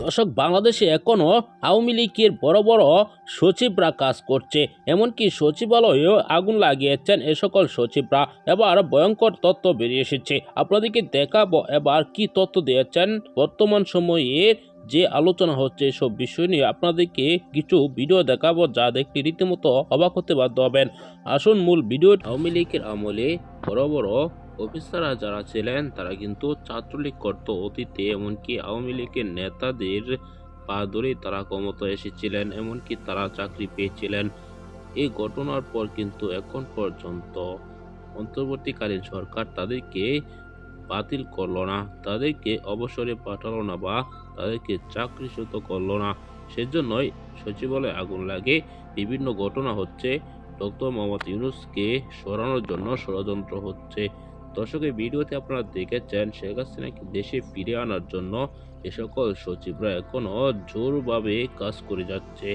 দর্শক বাংলাদেশে এখনও আওয়ামী লীগের বড় বড় সচিবরা কাজ করছে। এমনকি সচিবালয়েও আগুন লাগিয়েছেন এ সকল সচিবরা। এবার ভয়ঙ্কর তথ্য বেরিয়ে এসেছে। আপনাদেরকে দেখাবো এবার কি তথ্য দিয়েছেন। বর্তমান সময়ে যে আলোচনা হচ্ছে এসব বিষয় নিয়ে আপনাদেরকে কিছু ভিডিও দেখাবো যা দেখতে রীতিমতো অবাক হতে বাধ্য হবেন। আসুন মূল ভিডিও আওয়ামী লীগের আমলে বড় বড় অফিসাররা যারা ছিলেন, তারা কিন্তু ছাত্রলীগ করত। অতীতে এমনকি আওয়ামী লীগের নেতাদের পা ধরেই তারা ক্ষমতায় এসেছিলেন, এমনকি তারা চাকরি পেয়েছিলেন। এই ঘটনার পর কিন্তু এখন পর্যন্ত অন্তর্বর্তীকালীন সরকার তাদেরকে বাতিল করল না। তাদেরকে অবসরে পাঠালো না বা তাদেরকে চাকরিচ্যুত করল না। সেজন্যই সচিবালয়ে আগুন লাগে। বিভিন্ন ঘটনা হচ্ছে, ডক্টর মোহাম্মদ ইউনুসকে সরানোর জন্য ষড়যন্ত্র হচ্ছে। দর্শক, এই ভিডিওতে আপনারা দেখেছেন শেখ হাসিনাকে দেশে ফিরে আনার জন্য এ সকল সচিবরা এখনও জোরভাবে কাজ করে যাচ্ছে,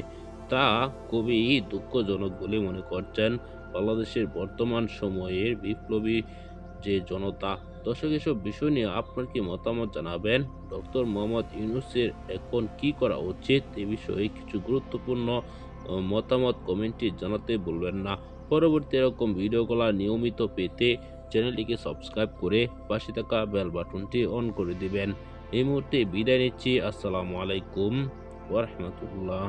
তা খুবই দুঃখজনক বলে মনে করছেন বাংলাদেশের বর্তমান সময়ের বিপ্লবী যে জনতা। দর্শক, এসব বিষয় নিয়ে আপনার কি মতামত জানাবেন? ডক্টর মোহাম্মদ ইউনুসের এখন কি করা উচিত? এ বিষয়ে কিছু গুরুত্বপূর্ণ মতামত কমেন্টে জানাতে বলবেন না। পরবর্তী এরকম ভিডিওগুলো নিয়মিত পেতে চ্যানেলটিকে সাবস্ক্রাইব করে পাশে থাকা বেল বাটনটি অন করে দিবেন। এই মুহূর্তে বিদায় নিচ্ছি। আসসালামু আলাইকুম ওরহমতুল্লাহ